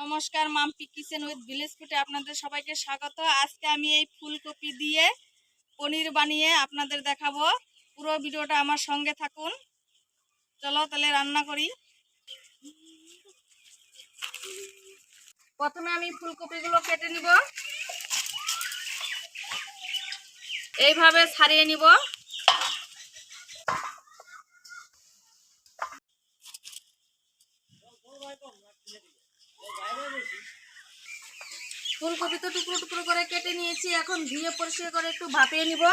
নমস্কার, Mampi kitchen with village ফুটে আপনাদের সবাইকে স্বাগত। আজকে আমি এই ফুলকপি দিয়ে পনির বানিয়ে আপনাদের দেখাবো। পুরো ভিডিওটা আমার সঙ্গে থাকুন। চলো তাহলে রান্না করি। প্রথমে আমি ফুলকপিগুলো কেটে নিব। এইভাবে ছাড়িয়ে নিব। ফুলকপি তো টুকরো টুকরো করে কেটে নিয়েছি। এখন ধুয়ে পরিষ্কার করে একটু ভাপিয়ে নিব।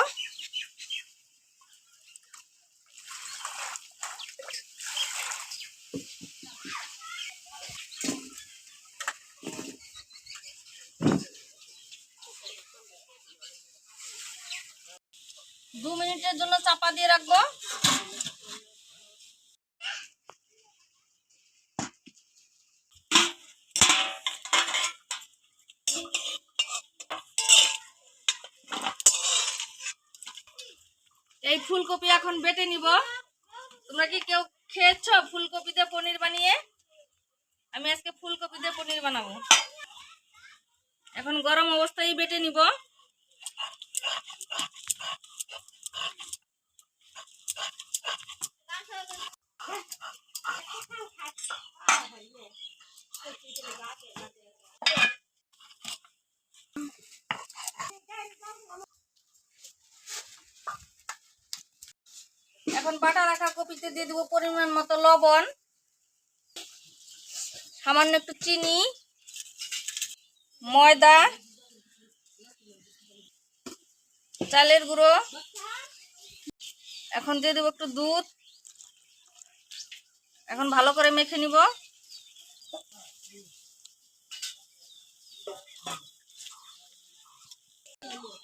দু মিনিটের জন্য চাপা দিয়ে রাখব। এই ফুলকপি এখন বেটে নিব। তোমরা কি কেউ খেয়েছ ফুলকপিতে পনির বানিয়ে? আমি আজকে ফুলকপি দিয়ে পনির বানাবো। এখন গরম অবস্থায় বেটে নিব। এখন বাটা রাখা কপিতে দিয়ে দেবো পরিমাণ মতো লবণ। সামান্য একটু চিনি, ময়দা, চালের গুঁড়ো। এখন দিয়ে দেবো একটু দুধ। এখন ভালো করে মেখে নিব।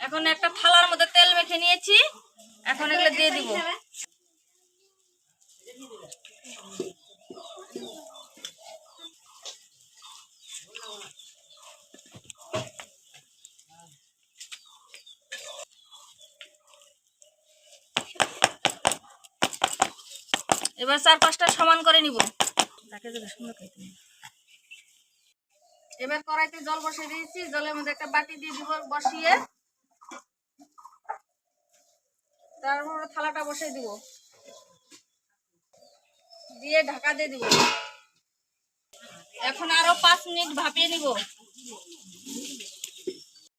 এখন একটা থালার মধ্যে তেল মেখে নিয়েছি। এখন এগুলো দিয়ে দিব। এবার চার পাঁচটা সমান করে নিব। এবার কড়াইতে জল বসিয়ে দিয়েছি জলের মধ্যে একটা বাটি দিয়ে দিব বসিয়ে। তারপর থালাটা বসিয়ে দিব। দিয়ে ঢাকা দিয়ে দিব। এখন আরও পাঁচ মিনিট ভাপিয়ে নিব।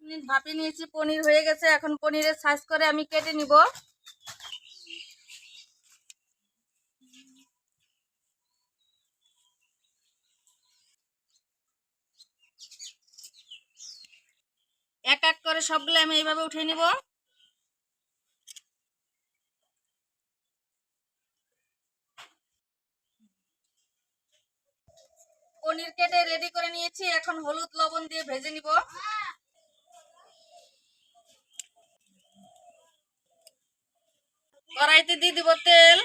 মিনিট ভাপিয়ে নিয়েছি পনির হয়ে গেছে। এখন পনিরের সাইজ করে আমি কেটে নিব। করে সবগুলো আমি এইভাবে উঠে নিব। পনির কেটে রেডি করে নিয়েছি। এখন হলুদ লবণ দিয়ে ভেজে নিব। কড়াইতে দিয়ে দিব তেল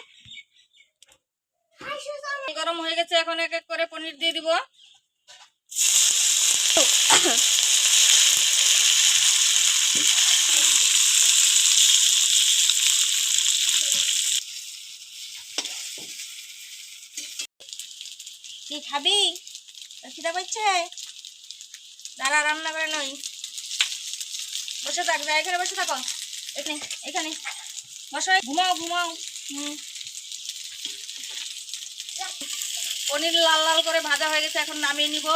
গরম হয়ে গেছে, এখন এক এক করে পনির দিয়ে দিব। কি খাবি? খিদা পাচ্ছে দাঁড়া, রান্না করে নই। বসে থাক যা এখানে বসে থাকো। এখানে এখানে। বসো ঘুমাও ঘুমাও। পনির লাল লাল করে ভাজা হয়ে গেছে, এখন নামিয়ে নিব।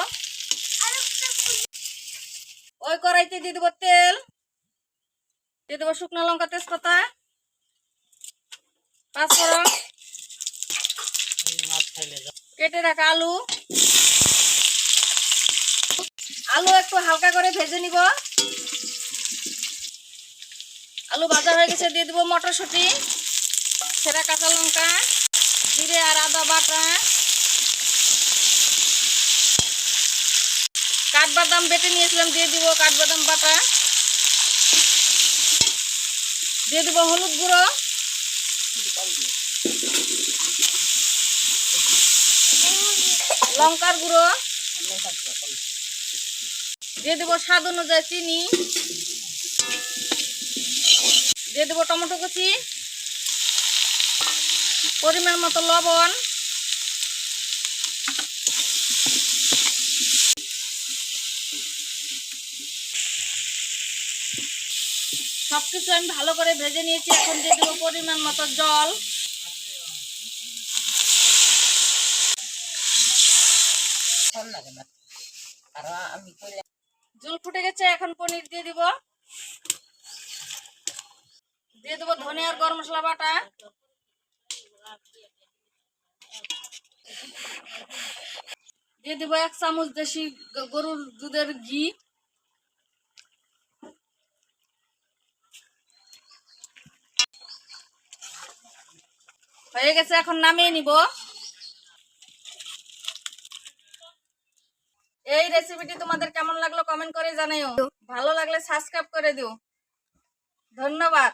ওই কড়াইতে দিয়ে দেবো তেল। দিয়ে দেবো শুকনো লঙ্কা, তেজপাতা, পাঁচফোড়ন। কেটে রাখা আলু। আলু একটু হালকা করে ভেজে নিব। আলু ভাজা হয়ে গেছে, দিয়ে দিব মটরশুঁটি, সেরা কাঁচা লঙ্কা, জিরে আর আদা বাটা। কাঠবাদাম বেটে নিয়েছিলাম, দিয়ে দিব কাঠবাদাম বাটা। দিয়ে দিব হলুদ গুঁড়ো। লঙ্কার গুঁড়ো। দিয়ে দেবো স্বাদ অনুযায়ী চিনি। দিয়ে দেবো টমেটো কুচি। পরিমাণ মতো লবণ। সব কিছু আমি ভালো করে ভেজে নিয়েছি। এখন দিয়ে দেবো পরিমাণ মতো জল। ভালো লাগে না। আর আমি জল ফুটে গেছে, এখন পনির দিয়ে দিব। দিয়ে দেবো ধনে গরম মশলা বাটা। দিয়ে দিব এক চামচ দেশি গরুর দুধের ঘি। হয়ে গেছে, এখন নামিয়ে নিব। এই রেসিপিটি তোমাদের কেমন লাগল কমেন্ট করে জানাইও। ভালো লাগলে সাবস্ক্রাইব করে দিও। ধন্যবাদ।